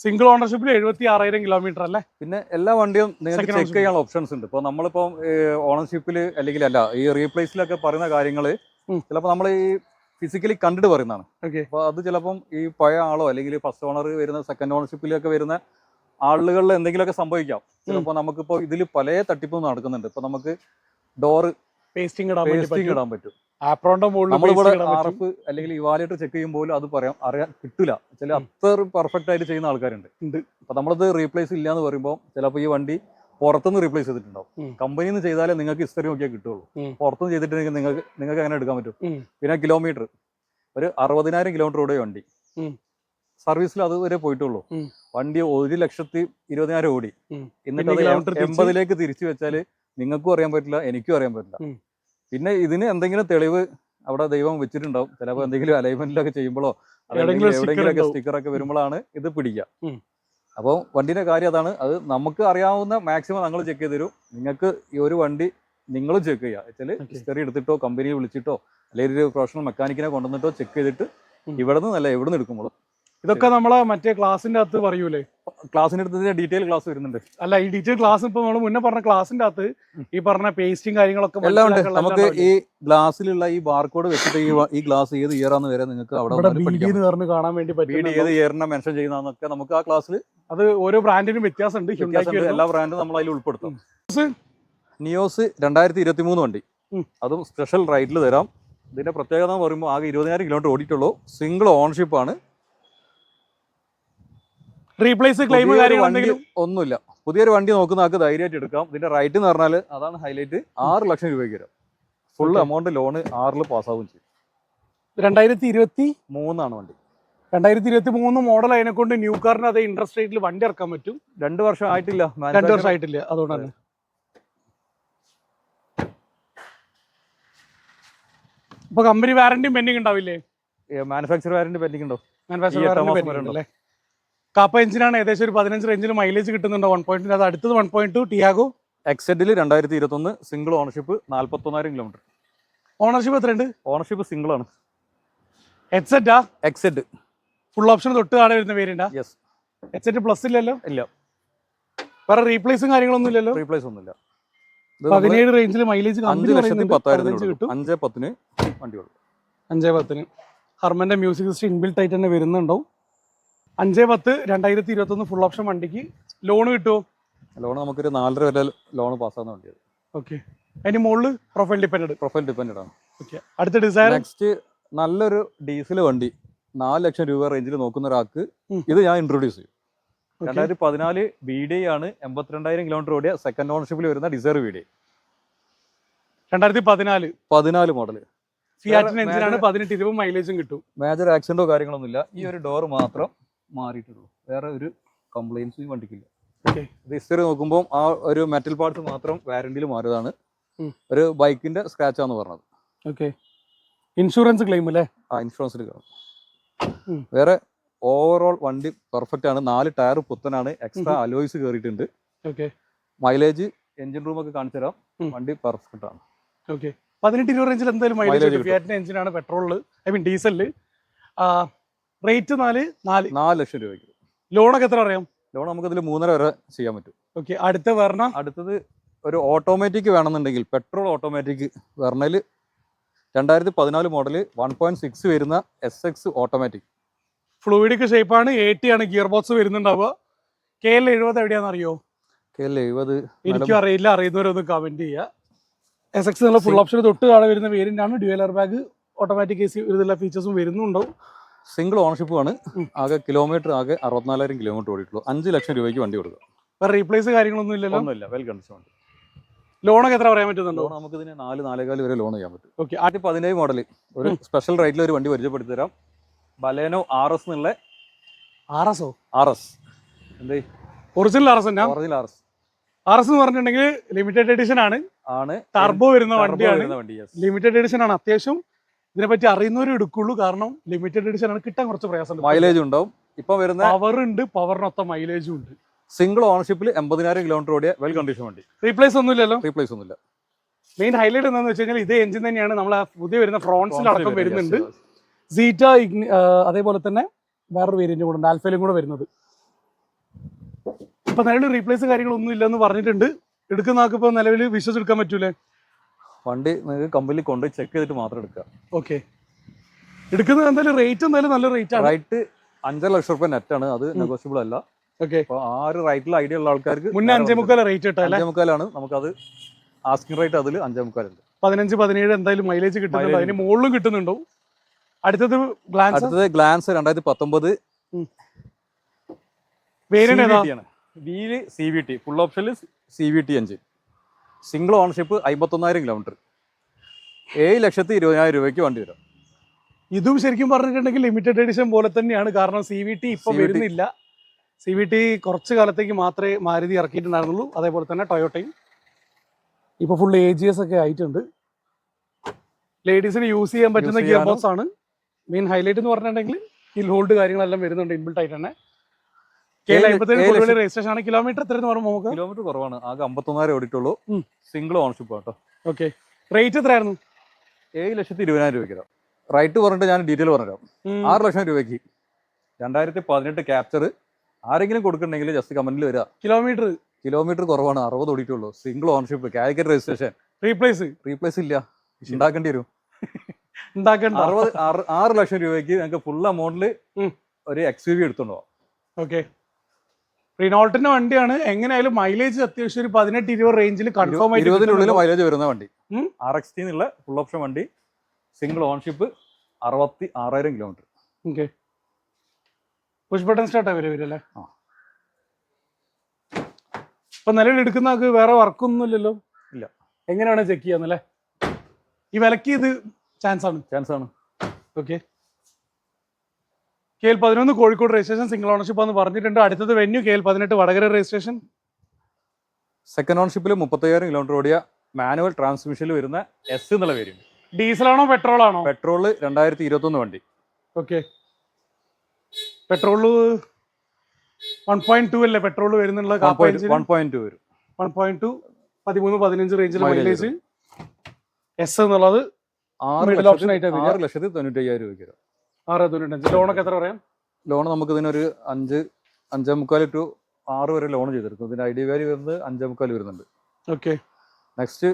സിംഗിൾ ഓണർഷിപ്പിൽ എഴുപത്തി ആറായിരം കിലോമീറ്റർ അല്ലേ? പിന്നെ എല്ലാ വണ്ടിയും നിങ്ങൾക്ക് ചെക്ക്. ചെയ്യാനുള്ള ഓപ്ഷൻസ് ഉണ്ട്. ഇപ്പോൾ നമ്മളിപ്പോ ഓണർഷിപ്പിൽ അല്ലെങ്കിൽ അല്ല ഈ റീപ്ലേസിലൊക്കെ പറയുന്ന കാര്യങ്ങൾ ചിലപ്പോ ചിലപ്പോൾ നമ്മൾ ഈ ഫിസിക്കലി കണ്ടിട്ട് പറയുന്നതാണ്. അപ്പൊ അപ്പോൾ അത് ചിലപ്പം ഈ പഴയ ആളോ അല്ലെങ്കിൽ ഫസ്റ്റ് ഓണർ വരുന്ന സെക്കൻഡ് ഓണർഷിപ്പിലൊക്കെ വരുന്ന ആളുകളിൽ എന്തെങ്കിലുമൊക്കെ സംഭവിക്കാം. ചിലപ്പോൾ നമുക്കിപ്പോൾ ഇതിൽ പല തട്ടിപ്പും നടക്കുന്നുണ്ട്. ഇപ്പോൾ നമുക്ക് ഡോറ് പേസ്റ്റിംഗ് ഇടാൻ പറ്റും. ആപ്രോന്റെ മുകളിൽ നമ്മളിവിടെ ആർ. എഫ് അല്ലെങ്കിൽ ഇവാലേറ്റർ ചെക്ക് ചെയ്യുമ്പോൾ അത് പറയാം അറിയാൻ കിട്ടില്ല ചില. അത്ര പെർഫെക്റ്റ് ആയിട്ട് ചെയ്യുന്ന ആൾക്കാരുണ്ട്. അപ്പൊ നമ്മളത് റീപ്ലേസ് ഇല്ല എന്ന് പറയുമ്പോൾ ചിലപ്പോൾ ഈ വണ്ടി പുറത്തുനിന്ന് റീപ്ലേസ് ചെയ്തിട്ടുണ്ടാവും കമ്പനിയിൽ നിന്ന് ചെയ്താലേ നിങ്ങൾക്ക് ഹിസ്റ്ററി നോക്കിയാൽ കിട്ടുള്ളൂ. പുറത്തുനിന്ന് ചെയ്തിട്ടുണ്ടെങ്കിൽ നിങ്ങൾക്ക് നിങ്ങൾക്ക് അങ്ങനെ എടുക്കാൻ പറ്റും. പിന്നെ കിലോമീറ്റർ ഒരു അറുപതിനായിരം കിലോമീറ്റർ ഓടിയ വണ്ടി സർവീസിൽ അതുവരെ പോയിട്ടുള്ളൂ വണ്ടി ഒരു ലക്ഷത്തി ഇരുപതിനായിരം ഓടി. എന്നിട്ട് എൺപതിലേക്ക് തിരിച്ചു വെച്ചാൽ നിങ്ങൾക്കും അറിയാൻ പറ്റില്ല എനിക്കും അറിയാൻ പറ്റില്ല. പിന്നെ ഇതിന് എന്തെങ്കിലും തെളിവ് അവിടെ ദൈവം വെച്ചിട്ടുണ്ടാവും. ചിലപ്പോൾ എന്തെങ്കിലും അലൈൻമെന്റിലൊക്കെ ചെയ്യുമ്പോഴോ എവിടെയെങ്കിലൊക്കെ. സ്റ്റിക്കർ ഒക്കെ വരുമ്പോഴാണ് ഇത് പിടിക്കുക. അപ്പോൾ വണ്ടിന്റെ കാര്യം അതാണ്. അത് നമുക്ക് അറിയാവുന്ന മാക്സിമം ഞങ്ങൾ ചെക്ക് ചെയ്ത് തരും. നിങ്ങൾക്ക് ഈ ഒരു വണ്ടി നിങ്ങളും ചെക്ക് ചെയ്യുക. വെച്ചാൽ ഹിസ്റ്ററി എടുത്തിട്ടോ കമ്പനിയെ വിളിച്ചിട്ടോ അല്ലെങ്കിൽ ഒരു പ്രൊഫഷണൽ മെക്കാനിക്കിനെ കൊണ്ടുവന്നിട്ടോ ചെക്ക് ചെയ്തിട്ട് ഇവിടെ ഇവിടെ നിന്നല്ല എവിടെ നിന്ന് എടുക്കുമ്പോൾ ഇതൊക്കെ നമ്മളെ മറ്റേ ക്ലാസിന്റെ അകത്ത് പറയൂലേ? ക്ലാസ്സിന്റെ അടുത്ത് ഡീറ്റെയിൽ ക്ലാസ് വരുന്നുണ്ട്. അല്ല ഈ ഡീറ്റെയിൽ ക്ലാസ് ഇപ്പൊ നമ്മൾ മുന്നേ പറഞ്ഞ ക്ലാസിന്റെ അകത്ത് ഈ പറഞ്ഞ പേസ്റ്റും കാര്യങ്ങളൊക്കെ എല്ലാം ഉണ്ട്. നമുക്ക് ഈ ഗ്ലാസ്സിലുള്ള ഈ ബാർകോഡ് വെച്ചിട്ട് ഈ ഗ്ലാസ് ഏത് ഇയർ ആണെന്ന് വരെ നിങ്ങൾക്ക് അവിടെ കാണാൻ വേണ്ടി ബീഡി ഏത് പറ്റും ഇയറിനെ മെൻഷൻ ചെയ്യുന്നതെന്നൊക്കെ നമുക്ക് ആ ക്ലാസ്സിൽ അത് ഓരോ ബ്രാൻഡിനും വ്യത്യാസമുണ്ട്. എല്ലാ ബ്രാൻഡും നമ്മൾ അതിൽ ഉൾപ്പെടുത്തും. നിയോസ് രണ്ടായിരത്തി ഇരുപത്തി മൂന്ന് വണ്ടി. അതും സ്പെഷ്യൽ റൈഡിൽ തരാം. ഇതിന്റെ പ്രത്യേകത എന്ന് പറയുമ്പോൾ ആകെ ഇരുപതിനായിരം കിലോമീറ്റർ ഓടിയിട്ടുള്ളൂ. സിംഗിൾ ഓണർഷിപ്പ് ആണ്. റീപ്ലേസ് ക്ലെയിം എന്തെങ്കിലും? ഒന്നുമില്ല. പുതിയൊരു വണ്ടി നോക്കുന്ന ആൾക്ക് ധൈര്യമായിട്ട് എടുക്കാം. ഇതിന്റെ റൈറ്റ് എന്ന് പറഞ്ഞാൽ അതാണ് ഹൈലൈറ്റ് ആറ് ലക്ഷം രൂപയ്ക്ക് വരാം. ഫുൾ. എമൗണ്ട് ലോണ് ആറിൽ പാസ്സാവും ചെയ്യും. രണ്ടായിരത്തി ഇരുപത്തി മൂന്നാണ് വണ്ടി. രണ്ടായിരത്തി ഇരുപത്തി മൂന്ന് മോഡൽ അതിനെ കൊണ്ട് ന്യൂ കാറിന് അതേ ഇൻട്രസ്റ്റ് റേറ്റിൽ വണ്ടി ഇറക്കാൻ പറ്റും. രണ്ട് വർഷം ആയിട്ടില്ല. രണ്ടു വർഷം ആയിട്ടില്ല. അതുകൊണ്ടാണ് ഇപ്പൊ കമ്പനി വാറന്റിയും പെൻഡിങ് ഉണ്ടാവില്ലേ? മാനുഫാക്ചർ വാറന്റി പെൻഡിങ് ഉണ്ടോ? മാനുഫാക്ചർ വാറന്റി പെൻഡിങ് ഉണ്ടല്ലേ? കാപ്പ എഞ്ചിനാണ് ഏകദേശം ഒരു പതിനഞ്ച് റേഞ്ചിൽ മൈലേജ് കിട്ടുന്നുണ്ട്. വൺ പോയിന്റ് അത് അടുത്തത് വൺ പോയിന്റ് ടു ടിയാഗോ എക്സെഡിൽ രണ്ടായിരത്തി ഇരുപത്തൊന്ന് സിംഗിൾ ഓണർഷിപ്പ് നാല്പത്തൊന്നായിരം കിലോമീറ്റർ ഓണർഷിപ്പ് എത്രയുണ്ട്? ഓണർഷിപ്പ് സിംഗിൾ ആണ്. എക്സെറ്റാ എക്സെഡ് ഫുൾ ഓപ്ഷൻ തൊട്ട് താഴെ വരുന്ന പേരുണ്ടാ? യെസ് എക്സെറ്റ് പ്ലസ് ഇല്ലല്ലോ? ഇല്ല. വേറെ റീപ്ലേസും കാര്യങ്ങളൊന്നും ഇല്ലല്ലോ? റീപ്ലേസ് ഒന്നുമില്ല. ഇല്ല പതിനേഴ് റേഞ്ചിൽ മൈലേജ് അഞ്ച് ലക്ഷത്തി പത്തായിരത്തിന് കിട്ടും. അഞ്ച് പത്തിന് വണ്ടി കൊടുക്കും അഞ്ചേ പത്തിന്. ഹർമന്റെ മ്യൂസിക് സിസ്റ്റം ഇൻബിൽട്ട് ആയിട്ട് തന്നെ വരുന്നുണ്ടാവും. അഞ്ചേ പത്ത് രണ്ടായിരത്തി ഇരുപത്തൊന്ന് ഫുൾ ഓപ്ഷൻ വണ്ടിക്ക്. ലോൺ കിട്ടുമോ ലോൺ നമുക്കൊരു നാലര വരെ ലോൺ പാസ്സാകുന്ന വണ്ടിയത് ഓക്കെ അതിന് മുകളിൽ പ്രൊഫൈൽ ഡിപ്പെൻഡ് പ്രൊഫൈൽ ഡിപ്പെൻഡ് ആണ്. ഓക്കെ അടുത്ത ഡിസൈർ നെക്സ്റ്റ് നല്ലൊരു ഡീസൽ വണ്ടി. നാല് ലക്ഷം രൂപ റേഞ്ചിൽ നോക്കുന്ന ഒരാൾക്ക് ഇത് ഞാൻ ഇൻട്രൊഡ്യൂസ് ചെയ്യും. രണ്ടായിരത്തി പതിനാല് ബി ഡി ആണ് എൺപത്തിരണ്ടായിരം കിലോമീറ്റർ ഓടിയ സെക്കൻഡ് ഓണർഷിപ്പിൽ വരുന്ന ഡിസൈർ ബി ഡി രണ്ടായിരത്തി പതിനാല് പതിനാല് മോഡൽ ഫിയാറ്റിന് എഞ്ചിനാണ് പതിനെട്ട് ഇരുപത് മൈലേജും കിട്ടും. മേജർ ആക്സിഡന്റോ കാര്യങ്ങളൊന്നുമില്ല. ഈ ഒരു ഡോർ മാത്രം മാറിയിട്ടുള്ളൂ. വേറെ ഒരു കംപ്ലൈൻസും ഈ വണ്ടിക്കില്ല. ഹിസ്റ്ററി നോക്കുമ്പോൾ ആ ഒരു മെറ്റൽ പാർട്സ് മാത്രം വാരണ്ടിയിൽ മാറിയതാണ്. ഒരു ബൈക്കിന്റെ സ്ക്രാച്ച് ആണെന്ന് പറഞ്ഞത്. ഓക്കെ ഇൻഷുറൻസ് ക്ലെയിം അല്ലേ ആ ഇൻഷുറൻസിൽ കാണും വേറെ ഓവറോൾ വണ്ടി പെർഫെക്റ്റ് ആണ്. നാല് ടയർ പുത്തനാണ്. എക്സ്ട്രാ അലോയ്സ് കയറിയിട്ടുണ്ട് ഓക്കെ മൈലേജ് എഞ്ചിൻ റൂം ഒക്കെ കാണിച്ചു തരാം. വണ്ടി പെർഫെക്റ്റ് ആണ്. ഓക്കെ പതിനെട്ട് ഇരുപത് റേഞ്ചിൽ എന്തായാലും മൈലേജ്. ഫിയാറ്റിന്റെ എഞ്ചിനാണ് പെട്രോളിൽ ഐ മീൻ ഡീസലിൽ റേറ്റ് നാല് നാല്. നാല് ലക്ഷം രൂപയ്ക്ക്. ലോണൊക്കെ എത്ര അറിയാം ലോൺ നമുക്ക് ഇതിൽ മൂന്നര വരെ ചെയ്യാൻ പറ്റും. ഓക്കെ അടുത്ത വരണ? അടുത്തത് ഒരു ഓട്ടോമാറ്റിക് വേണമെന്നുണ്ടെങ്കിൽ പെട്രോൾ ഓട്ടോമാറ്റിക് വെർണയിൽ രണ്ടായിരത്തി പതിനാല് മോഡൽ വൺ പോയിന്റ് സിക്സ് വരുന്ന എസ് എക്സ് ഓട്ടോമാറ്റിക് ഫ്ലൂയിഡിക് ഷേപ്പാണ് ടി ആണ് ഗിയർ ബോക്സ് വരുന്നുണ്ടാവുക. കെ എൽ എഴുപത് എവിടെയാണെന്ന് അറിയോ? കെ എൽ എഴുപത്. എനിക്കും അറിയില്ല അറിയുന്നവരൊന്ന് കമന്റ് ചെയ്യുക എസ് എക്സ് എന്നുള്ള ഫുൾ ഓപ്ഷൻ തൊട്ട് താഴെ വരുന്ന വേരിയന്റ് ആണ് dual air bag automatic A C ഇതെല്ലാ ഫീച്ചേഴ്സും വരുന്നുണ്ടാവും. സിംഗിൾ ഓണർഷിപ്പ് ആണ്. ആകെ കിലോമീറ്റർ ആകെ അറുപത്തിനാലായിരം കിലോമീറ്റർ ഓടിയിട്ടുള്ളൂ. അഞ്ച് ലക്ഷം രൂപയ്ക്ക് വണ്ടി കൊടുക്കുക വേറെ റീപ്ലേസ് കാര്യങ്ങളൊന്നും ഇല്ലല്ലോ? ഒന്നുമില്ല. വെൽ കണ്ടീഷൻ വണ്ടി ലോണൊക്കെ എത്ര പറയാൻ പറ്റുന്നുണ്ടോ? ലോൺ നമുക്ക് ഇതിന് നാല് നാലേകാൽ വരെ ലോൺ ചെയ്യാൻ പറ്റും. ഓക്കെ ആദ്യം പതിനേഴ് മോഡൽ ഒരു സ്പെഷ്യൽ റേറ്റിൽ ഒരു വണ്ടി പരിചയപ്പെടുത്തി തരാം ബലേനോ ആർ എസ് എന്നുള്ള ആർ എസ് ആർ എസ് എന്തേ? ഒറിജിനൽ ആർ എസ് എന്നാ original R S R S എന്ന് പറഞ്ഞിട്ടുണ്ടെങ്കിൽ ലിമിറ്റഡ് എഡിഷൻ ആണ്. ആണ്. ടർബോ വരുന്ന വണ്ടിയാണ്. ലിമിറ്റഡ് എഡിഷൻ ആണ്. അത്യാവശ്യം ഇതിനെപ്പറ്റി അറിയുന്നവരും എടുക്കുള്ളൂ. കാരണം ലിമിറ്റഡ് എഡിഷൻ ആണ് കിട്ടാൻ കുറച്ച് പ്രയാസമുണ്ട് മൈലേജ് ഉണ്ടാവും. ഇപ്പൊ വരുന്ന പവർ ഉണ്ട് പവറിനൊത്ത മൈലേജും ഉണ്ട്. സിംഗിൾ ഓണർഷിപ്പിൽ എൺപതിനായിരം കിലോമീറ്റർ ഓടിയ വെൽ കണ്ടീഷൻ വണ്ടി. റീപ്ലേസ് ഒന്നുമില്ലല്ലോ? റീപ്ലേസ് ഒന്നുമില്ല. മെയിൻ ഹൈലൈറ്റ് എന്താണെന്ന് വെച്ച് കഴിഞ്ഞാൽ ഇതേ എഞ്ചിൻ തന്നെയാണ് നമ്മൾ പുതിയ വരുന്ന ഫ്രോൺസിൽ അടക്കം വരുന്നുണ്ട്. സീറ്റ അതേപോലെ തന്നെ വേറൊരു വേരിയന്റ് കൂടെ ഉണ്ട്. ആൽഫയിലും കൂടെ വരുന്നത്. ഇപ്പൊ നിലവിൽ റീപ്ലേസ് കാര്യങ്ങളൊന്നും ഇല്ലെന്ന് പറഞ്ഞിട്ടുണ്ട്. എടുക്കുന്ന ആൾക്ക് ഇപ്പൊ നിലവിൽ വിശ്വസിച്ചെടുക്കാൻ പറ്റൂലേ? വണ്ടി നിങ്ങൾക്ക് കമ്പനിയിൽ കൊണ്ടുപോയി ചെക്ക് ചെയ്തിട്ട് മാത്രം എടുക്കുക. ഓക്കെ എടുക്കുന്നത് എന്തായാലും റേറ്റ് എന്തായാലും നല്ല റേറ്റ് ആണ്. റൈറ്റ് അഞ്ചര ലക്ഷം റുപ്യ നെറ്റ് ആണ്. അത് നെഗോഷ്യബിൾ അല്ല. ഓക്കെ അപ്പൊ ആ ഒരു റൈറ്റിൽ ഐഡിയ ഉള്ള ആൾക്കാർക്ക് മുന്നേ അഞ്ചേ മുക്കാൽ റേറ്റ് കിട്ടാം അഞ്ചേ മുക്കാലാണ് നമുക്കത് ആസ്കിംഗ് റേറ്റ് അതിൽ അഞ്ചേ മുക്കാലുണ്ട് പതിനഞ്ച് പതിനേഴ് എന്തായാലും മൈലേജ് കിട്ടുന്നുണ്ട്. അതിന് മുകളിലും കിട്ടുന്നുണ്ടോ? അടുത്തത് ഗ്ലാൻസ് അടുത്തത് ഗ്ലാൻസ് രണ്ടായിരത്തി പത്തൊമ്പത് variant wheel C V T full ഓപ്ഷനിൽ C V T engine single ownership അമ്പത്തൊന്നായിരം kilometre ഏഴ് ലക്ഷത്തി ഇരുപതിനായിരം രൂപയ്ക്ക് വണ്ടി വരും. ഇതും ശരിക്കും പറഞ്ഞിട്ടുണ്ടെങ്കിൽ ലിമിറ്റഡ് എഡിഷൻ പോലെ തന്നെയാണ്. കാരണം സി വി ടി ഇപ്പൊ വരുന്നില്ല. സി വി ടി കുറച്ച് കാലത്തേക്ക് മാത്രമേ മാരുതി ഇറക്കിയിട്ടുണ്ടായിരുന്നുള്ളൂ. അതേപോലെ തന്നെ ടൊയോട്ടയും ഇപ്പൊ ഫുൾ എ ജി എസ് ഒക്കെ ആയിട്ടുണ്ട്. ലേഡീസിന് യൂസ് ചെയ്യാൻ പറ്റുന്ന ഗിയർ ബോക്സ് ആണ്. മെയിൻ ഹൈലൈറ്റ് എന്ന് പറഞ്ഞിട്ടുണ്ടെങ്കിൽ ഹിൽ ഹോൾഡ് കാര്യങ്ങളെല്ലാം വരുന്നുണ്ട്. ഇൻബിൾട്ട് ആയിട്ട് തന്നെ കെ ഏഴ് അമ്പത്തേഴ് ഏഴ് കൊടുവള്ളി രജിസ്ട്രേഷൻ ആണ് കിലോമീറ്റർ എത്ര പറയുമ്പോൾ നമുക്ക്? കിലോമീറ്റർ കുറവാണ്. ആകെ അമ്പത്തൊന്നായിരം ഓടിയിട്ടുള്ളൂ. ഉം. സിംഗിൾ ഓണർഷിപ്പ് കേട്ടോ. ഓക്കെ റേറ്റ് എത്രയായിരുന്നു? ഏഴ് ലക്ഷത്തി ഇരുപതിനായിരം രൂപയ്ക്ക് റൈറ്റ് പറഞ്ഞിട്ട് ഞാൻ ഡീറ്റെയിൽ പറഞ്ഞുതരാം. ആറ് ലക്ഷം രൂപയ്ക്ക്. രണ്ടായിരത്തി പതിനെട്ട് ക്യാപ്ചർ ആരെങ്കിലും കൊടുക്കണമെങ്കിൽ ജസ്റ്റ് കമന്റിൽ വരിക. കിലോമീറ്റർ കിലോമീറ്റർ കുറവാണ്. അറുപത് ഓടിയിട്ടുള്ളൂ. Single ownership Calicut registration replace replace ഇല്ല. ഉണ്ടാക്കേണ്ടി വരും. ഉണ്ടാക്കണ്ട. അറുപത് ആറ് ആറ് ലക്ഷം രൂപയ്ക്ക് ഞങ്ങൾക്ക് ഫുൾ എമൗണ്ടിൽ ഒരു എക്സ് യു വി എടുത്തോണ്ടോ ഓക്കെ റിനോൾട്ടിന്റെ വണ്ടിയാണ്. എങ്ങനെയായാലും മൈലേജ് അത്യാവശ്യം ഒരു പതിനെട്ട് ഇരുപത് റേഞ്ചിൽ കൺഫേം ആയിട്ട് ഇരുപതിനുള്ളിൽ? മൈലേജ് വരുന്ന വണ്ടി. ആർ എക്സ് ടി എന്നുള്ള ഫുൾ ഓപ്ഷൻ വണ്ടി. സിംഗിൾ ഓൺഷിപ്പ് അറുപത്തി ആറായിരം kilometre okay push button start വരെ വരല്ലേ. ഇപ്പൊ നിലവിൽ എടുക്കുന്ന ആൾക്ക് വേറെ വർക്കൊന്നും ഇല്ലല്ലോ? ഇല്ല. എങ്ങനെയാണ് ചെക്ക് ചെയ്യാന്നല്ലേ ഈ വിലക്ക് ഇത് ചാൻസ് ആണ്. ചാൻസ് ആണ്. ഓക്കെ കെ എൽ പതിനൊന്ന് കോഴിക്കോട് രജിസ്ട്രേഷൻ സിംഗിൾ ഓണർഷിപ്പ് എന്ന് പറഞ്ഞിട്ടുണ്ട്. അടുത്തത് വെന്യൂ കെ എൽ പതിനെട്ട് വടകര രജിസ്ട്രേഷൻ. സെക്കൻഡ് ഓണർഷിപ്പിൽ മുപ്പത്തയ്യായിരം കിലോമീറ്റർ ഓടിയ മാനുവൽ ട്രാൻസ്മിഷനിൽ വരുന്ന എസ് എന്നുള്ള വേരിയന്റ് ആണോ പെട്രോൾ ആണോ പെട്രോൾ രണ്ടായിരത്തി ഇരുപത്തൊന്ന് വണ്ടി. Okay petrol one point two അല്ലേ പെട്രോൾ വരുന്നുള്ള വൺ പോയിന്റ് ടു വരും. വൺ പോയിന്റ് ടു പതിമൂന്ന് പതിനഞ്ച് റേഞ്ചിൽ Mileage മൈലേജ് എസ് എന്നുള്ളത്. ആറ് ലക്ഷത്തി തൊണ്ണൂറ്റി അയ്യായിരം രൂപയ്ക്ക് വരും. ആറ് തൊണ്ണൂറ്റഞ്ച് ലോണൊക്കെ എത്ര പറയാം? ലോൺ നമുക്ക് ഇതിനൊരു അഞ്ച് അഞ്ചേ മുക്കാൽ ടു ആറ് വരെ ലോൺ ചെയ്തെടുക്കും. ഇതിന്റെ ഐ ഡി വാല്യൂ വരുന്നത് അഞ്ചേ മുക്കാൽ വരുന്നുണ്ട്. ഓക്കെ. നെക്സ്റ്റ്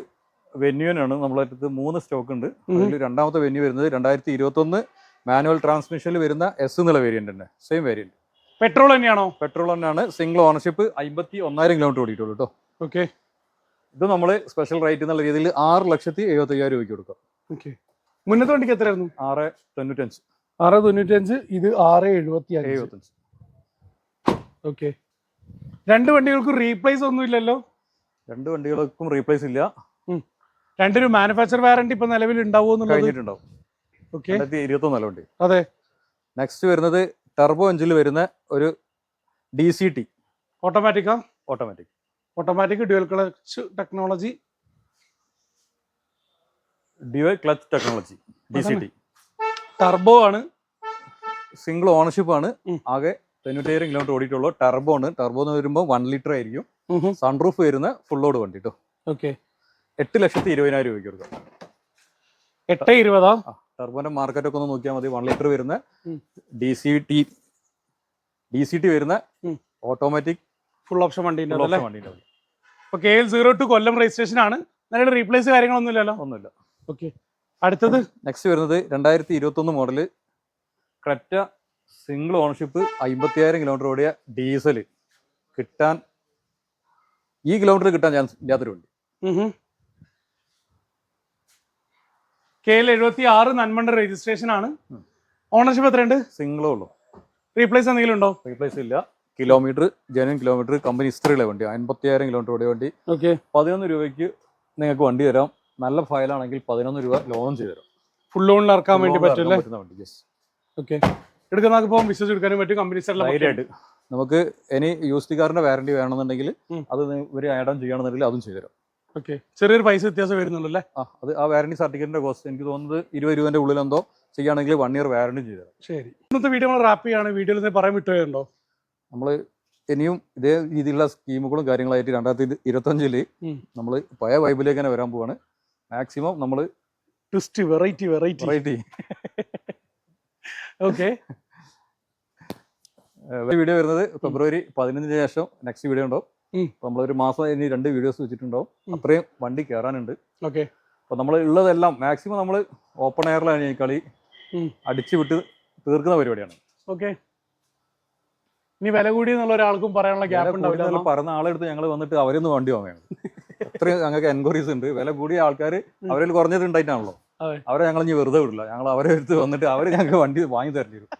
വെന്യൂനാണ് നമ്മളെ അടുത്ത് മൂന്ന് സ്റ്റോക്ക് ഉണ്ട്. അതിൽ രണ്ടാമത്തെ വെന്യൂ വരുന്നത് രണ്ടായിരത്തി ഇരുപത്തൊന്ന്. മാനുവൽ ട്രാൻസ്മിഷനിൽ വരുന്ന എസ് എന്നുള്ള വേരിയന്റ് തന്നെ. സെയിം വേരിയന്റ് പെട്രോൾ തന്നെയാണോ? പെട്രോൾ തന്നെയാണ്. സിംഗിൾ ഓണർഷിപ്പ് അമ്പത്തി ഒന്നായിരം കിലോമീറ്റർ ഓടിയിട്ടുള്ളൂ കേട്ടോ. ഓക്കെ. ഇത് നമ്മൾ സ്പെഷ്യൽ റേറ്റ് എന്നുള്ള രീതിയിൽ ആറ് ലക്ഷത്തി എഴുപത്തി അയ്യായിരം രൂപയ്ക്ക് കൊടുക്കാം. ഓക്കെ. മുന്നത്തെ വണ്ടിക്ക് എത്രയായിരുന്നു? ആറ് തൊണ്ണൂറ്റഞ്ച്. ആറ് തൊണ്ണൂറ്റഞ്ച് ഇത് ആറ് എഴുപത്തി അഞ്ച് എഴുപത്തഞ്ച് ഓക്കെ രണ്ട് വണ്ടികൾക്കും റീപ്ലേസ് ഒന്നും ഇല്ലല്ലോ രണ്ട് വണ്ടികൾക്കും റീപ്ലേസ് ഇല്ല. രണ്ടിനും മാനുഫാക്ചർ വാറണ്ടി ഇപ്പൊ നിലവിൽ വണ്ടി. അതെ. നെക്സ്റ്റ് വരുന്നത് ടർബോ എഞ്ചിൽ വരുന്ന ഒരു D C T ഓട്ടോമാറ്റിക്കാ automatic automatic dual clutch technology dual clutch technology D C T turbo ആണ് സിംഗിൾ ഓണർഷിപ്പ് ആണ് ആകെ തൊണ്ണൂറ്റേഴ് കിലോമീറ്റർ ഓടിയിട്ടുള്ളൂ. ടർബോ ആണ് ടർബോ എന്ന് വരുമ്പോൾ വൺ ലിറ്റർ ആയിരിക്കും സൺറൂഫ് വരുന്ന ഫുൾ ലോഡ് വണ്ടി കേട്ടോ ഓക്കെ എട്ട് ലക്ഷത്തി ഇരുപതിനായിരം രൂപയ്ക്ക് കൊടുക്കാം. എട്ട് ഇരുപതാ? ടർബോന്റെ മാർക്കറ്റ് ഒക്കെ ഒന്ന് നോക്കിയാൽ മതി. വൺ ലിറ്റർ വരുന്ന. D C T D C T വരുന്ന ഓട്ടോമാറ്റിക് ഫുൾ ഓപ്ഷൻ വണ്ടിന്റെ വണ്ടിന്റെ വണ്ടി ഇപ്പൊ K L zero two Kollam registration ആണ്. നല്ല റീപ്ലേസ് കാര്യങ്ങളൊന്നുമില്ലല്ലോ. ഒന്നുമില്ല. ഓക്കെ അടുത്തത്? നെക്സ്റ്റ് വരുന്നത് രണ്ടായിരത്തി ഇരുപത്തി ഒന്ന് മോഡൽ ക്രെറ്റ സിംഗിൾ ഓണർഷിപ്പ് അമ്പത്തിയായിരം കിലോമീറ്റർ ഓടിയ ഡീസൽ കിട്ടാൻ ഈ കിലോമീറ്റർ കിട്ടാൻ ചാൻസ് ഇല്ലാത്തൊരു വണ്ടി. കെ എൽ എഴുപത്തി ആറ് നന്മണ്ട രജിസ്ട്രേഷൻ ആണ്. ഓണർഷിപ്പ് എത്രയുണ്ട്? സിംഗിളേ ഉള്ളൂ. റീപ്ലേസ് എന്തെങ്കിലും ഉണ്ടോ? റീപ്ലേസ് ഇല്ല. കിലോമീറ്റർ ജനുവൻ കിലോമീറ്റർ കമ്പനി ഹിസ്റ്ററിയിലെ വണ്ടി. അമ്പത്തിയായിരം കിലോമീറ്റർ ഓടിയ വണ്ടി. ഓക്കെ പതിനൊന്ന് രൂപയ്ക്ക് നിങ്ങൾക്ക് വണ്ടി തരാം. നല്ല ഫയലാണെങ്കിൽ പതിനൊന്ന് രൂപ ലോൺ ചെയ്ത് തരും. ഫുൾ ലോണിൽ ഇറക്കാൻ വേണ്ടി പറ്റില്ല? പറ്റും അല്ലേ പറ്റുന്ന വണ്ടി yes. ഓക്കെ എടുക്കുന്ന പോകുമ്പോൾ വിശ്വസിച്ച് എടുക്കാനും പറ്റും. കമ്പനി ധൈര്യമായിട്ട് നമുക്ക് ഇനി യൂസ്ഡ് കാറിന്റെ വാറണ്ടി വേണമെന്നുണ്ടെങ്കിൽ അത് ഇവർ ആഡ് ഓൺ ചെയ്യണമെന്നുണ്ടെങ്കിൽ അതും ചെയ്തു തരാം. ഓക്കെ ചെറിയൊരു പൈസ വ്യത്യാസം വരുന്നുള്ളൂ അല്ലേ? ആ അത് ആ വാറണ്ടി സർട്ടിഫിക്കറ്റിന്റെ കോസ്റ്റ് എനിക്ക് തോന്നുന്നത് ഇരുപത് രൂപന്റെ ഉള്ളിൽ എന്തോ ചെയ്യുകയാണെങ്കിൽ വൺ ഇയർ വാറണ്ടി ചെയ്തു തരാം. ശരി. ഇന്നത്തെ വീഡിയോ നമ്മൾ റാപ്പ് ചെയ്യാണ് വീഡിയോയിൽ പറയാൻ വിട്ടുപോയുണ്ടോ നമ്മൾ ഇനിയും ഇതേ രീതിയിലുള്ള സ്കീമുകളും കാര്യങ്ങളായിട്ട് രണ്ടായിരത്തി ഇരുപത്തഞ്ചിൽ അഞ്ചിൽ നമ്മൾ പഴയ വൈബിലേക്ക് തന്നെ വരാൻ പോവാണ്. മാക്സിമം നമ്മൾ twist variety variety variety okay video വരുന്നത് ഫെബ്രുവരി പതിനഞ്ചിന് ശേഷം നെക്സ്റ്റ് വീഡിയോ ഉണ്ടാവും. അപ്പൊ നമ്മളൊരു മാസം ഇനി രണ്ട് വീഡിയോസ് വെച്ചിട്ടുണ്ടാവും. അത്രയും വണ്ടി കയറാനുണ്ട് ഓക്കെ അപ്പൊ നമ്മൾ ഉള്ളതെല്ലാം മാക്സിമം നമ്മൾ ഓപ്പൺ എയറിലാണ് ഈ കളി. അടിച്ചു വിട്ട് തീർക്കുന്ന പരിപാടിയാണ്. ഓക്കെ ഇനി വില കൂടി എന്നുള്ള ഒരാൾക്കും പറയാനുള്ള ഗ്യാപ്പ് വില ഉണ്ടാവില്ല പറഞ്ഞ ആളെടുത്ത് ഞങ്ങൾ വന്നിട്ട് അവരൊന്നും വണ്ടി വാങ്ങണം അത്രയും ഞങ്ങൾക്ക് എൻക്വയറീസ് ഉണ്ട്. വില കൂടിയ ആൾക്കാർ അവരിൽ കുറഞ്ഞത് ഉണ്ടായിട്ടാണല്ലോ. അവരെ ഞങ്ങൾ ഇനി വെറുതെ വിടില്ല. ഞങ്ങൾ അവരെ അടുത്ത് വന്നിട്ട് അവർ ഞങ്ങൾക്ക് വണ്ടി വാങ്ങി തരേണ്ടി വരും.